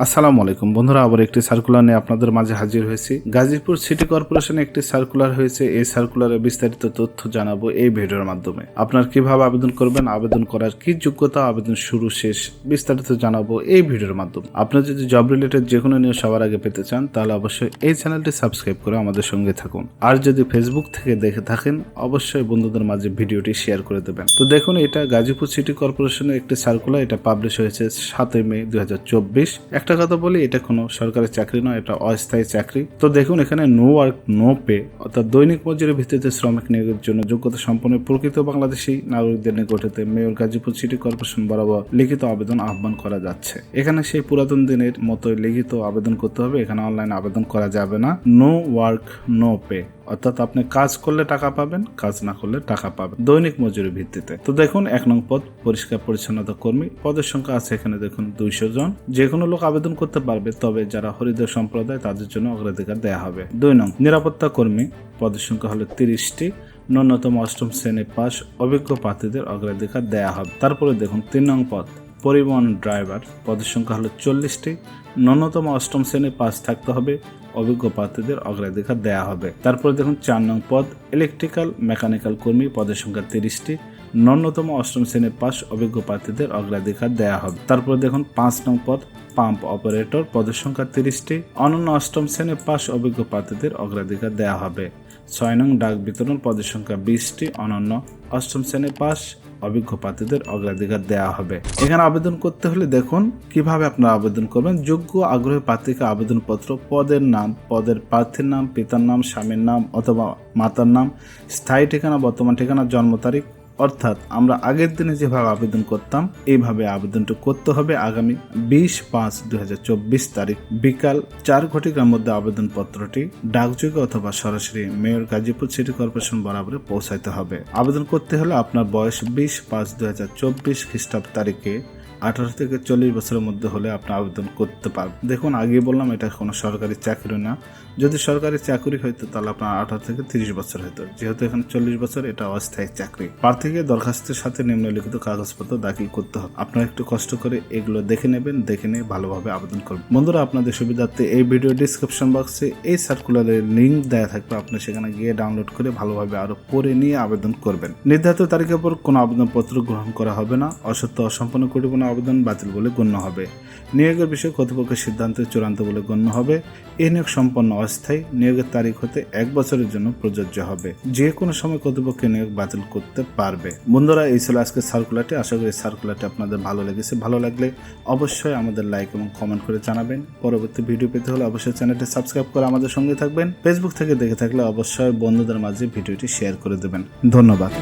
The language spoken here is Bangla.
আসসালামু আলাইকুম। বন্ধুরা, আবার একটি সার্কুলার নিয়ে আপনাদের মাঝে হাজির হয়েছি। গাজীপুর সিটি কর্পোরেশনে একটি সার্কুলার হয়েছে। এই সার্কুলারে বিস্তারিত তথ্য জানাব এই ভিডিওর মাধ্যমে। আপনার কীভাবে আবেদন করবেন, আবেদন করার কি যোগ্যতা, আবেদন শুরু, শেষ বিস্তারিত জানাব এই ভিডিওর মাধ্যমে। আপনার যদি জব রিলেটেড যে কোনো নিউজ সবার আগে পেতে চান, তাহলে অবশ্যই এই চ্যানেলটি সাবস্ক্রাইব করে আমাদের সঙ্গে থাকুন। আর যদি ফেসবুক থেকে দেখে থাকেন, অবশ্যই বন্ধুদের মাঝে ভিডিওটি শেয়ার করে দেবেন। তো দেখুন, এটা গাজীপুর সিটি কর্পোরেশনের একটি সার্কুলার এটা পাবলিশ হয়েছে সাতই মে দু হাজার চব্বিশ। একটা কথা বলি, এটা কোনো সরকারি চাকরি নয়, এটা অস্থায়ী চাকরি। তো দেখুন, এখানে নো ওয়ার্ক নো পে অর্থাৎ দৈনিক মজুরি ভিত্তিতে শ্রমিক নিয়োগের জন্য যোগ্যতা সম্পন্ন প্রকৃত বাংলাদেশি নাগরিকদের নিকটেতে মেয়র গাজীপুর সিটি কর্পোরেশন বরাবর লিখিত আবেদন আহ্বান করা যাচ্ছে। এখানে সেই পুরাতন দিনের মতো লিখিত আবেদন করতে হবে, এখানে অনলাইন আবেদন করা যাবে না। নো ওয়ার্ক নো পে অর্থাৎ আপনি কাজ করলে টাকা পাবেন, কাজ না করলে টাকা পাবেন। দৈনিক মজুরি ভিত্তিতে। তো দেখুন, এক নং পদ, পরিষ্কার পরিচ্ছন্নতা কর্মী। পদের সংখ্যা আছে এখানে দেখুন দুইশো জন। যে কোনো লোক আবেদন করতে পারবে, তবে যারা হরিদের সম্প্রদায়, তাদের জন্য অগ্রাধিকার দেওয়া হবে। দুই নং, নিরাপত্তা কর্মী। পদের সংখ্যা হলো তিরিশটি। ন্যূনতম অষ্টম শ্রেণি পাস অভিজ্ঞ প্রার্থীদের অগ্রাধিকার দেয়া হবে। তারপরে দেখুন তিন নং পদ। পরিবহন ড্রাইভার, পদের সংখ্যা হলো চল্লিশটি। ন্যূনতম অষ্টম শ্রেণি পাস থাকতে হবে, অভিজ্ঞ প্রার্থীদের অগ্রাধিকার দেওয়া হবে। তারপরে দেখুন চার নং পদ ইলেকট্রিক্যাল মেকানিক্যাল কর্মী, পদের সংখ্যা তিরিশটি। ন্যূনতম অষ্টম শ্রেণির পাস অভিজ্ঞ প্রার্থীদের অগ্রাধিকার দেওয়া হবে। তারপরে দেখুন পাঁচ নং পদ পাম্প অপারেটর পদের সংখ্যা তিরিশটি। অনন্য অষ্টম শ্রেণির পাস অভিজ্ঞ প্রার্থীদের অগ্রাধিকার দেওয়া হবে। ছয় নং ডাক বিতরণ, পদের সংখ্যা বিশটি। অনন্য অষ্টম শ্রেণির পাস অভিজ্ঞ প্রার্থীদের অগ্রাধিকার দেওয়া হবে। এখানে আবেদন করতে হলে দেখুন, কীভাবে আপনারা আবেদন করবেন। যোগ্য আগ্রহী প্রার্থীকে আবেদনপত্র, পদের নাম, পদের প্রার্থীর নাম, পিতার নাম, স্বামীর নাম অথবা মাতার নাম, স্থায়ী ঠিকানা, বর্তমান ঠিকানা, জন্ম তারিখ অর্থাৎ আমরা আগের দিনে যেভাবে আবেদন করতাম, এইভাবে আবেদনটা করতে হবে আগামী বিশ পাঁচ দুই তারিখ বিকাল চার ঘটিকার মধ্যে আবেদনপত্রটি ডাকযোগে অথবা সরাসরি মেয়র গাজীপুর সিটি কর্পোরেশন বরাবরে পৌঁছাইতে হবে। আবেদন করতে হলে আপনার বয়স বিশ পাঁচ চব্বিশ খ্রিস্টাব্দ তারিখে আঠারো থেকে চল্লিশ বছরের মধ্যে হলে আপনি আবেদন করতে পারবেন। দেখুন, আগে বললাম এটা কোনো সরকারি চাকরি না। যদি সরকারি চাকরি হইতো তাহলে আপনার আঠারো থেকে তিরিশ বছর হতো যেহেতু এখানে চল্লিশ বছর, এটা অস্থায়ী চাকরি। প্রার্থীকে দরখাস্তের সাথে নিম্নলিখিত কাগজপত্র দাখিল করতে হবে। আপনারা একটু কষ্ট করে এগুলো দেখে নেবেন, দেখে নিয়ে ভালোভাবে আবেদন করবেন। বন্ধুরা, আপনাদের সুবিধার্থে এই ভিডিও ডিসক্রিপশন বক্সে এই সার্কুলারের লিঙ্ক দেওয়া থাকবে। আপনি সেখানে গিয়ে ডাউনলোড করে ভালোভাবে আরও পড়ে নিয়ে আবেদন করবেন। নির্ধারিত তারিখের পর কোনো আবেদনপত্র গ্রহণ করা হবে না। অসত্য অসম্পন্ন করিপূর্ণ আবেদন বাতিল বলে গণ্য হবে। নিয়োগের বিষয়ে কর্তৃপক্ষের সিদ্ধান্ত চূড়ান্ত বলে গণ্য হবে। এই নিয়োগ সম্পন্ন অস্থায়ী। নিয়োগের তারিখ হতে এক বছরের জন্য প্রযোজ্য হবে। যে কোনো সময় কর্তৃপক্ষ নিয়োগ বাতিল করতে পারবে। বন্ধুরা, এই ছিল আজকে সার্কুলারটি। আশা করি সার্কুলারটি আপনাদের ভালো লেগেছে। ভালো লাগলে অবশ্যই আমাদের লাইক এবং কমেন্ট করে জানাবেন। পরবর্তী ভিডিও পেতে হলে অবশ্যই চ্যানেলটি সাবস্ক্রাইব করে আমাদের সঙ্গে থাকবেন। ফেসবুক থেকে দেখে থাকলে অবশ্যই বন্ধুদের মাঝে ভিডিওটি শেয়ার করে দেবেন। ধন্যবাদ।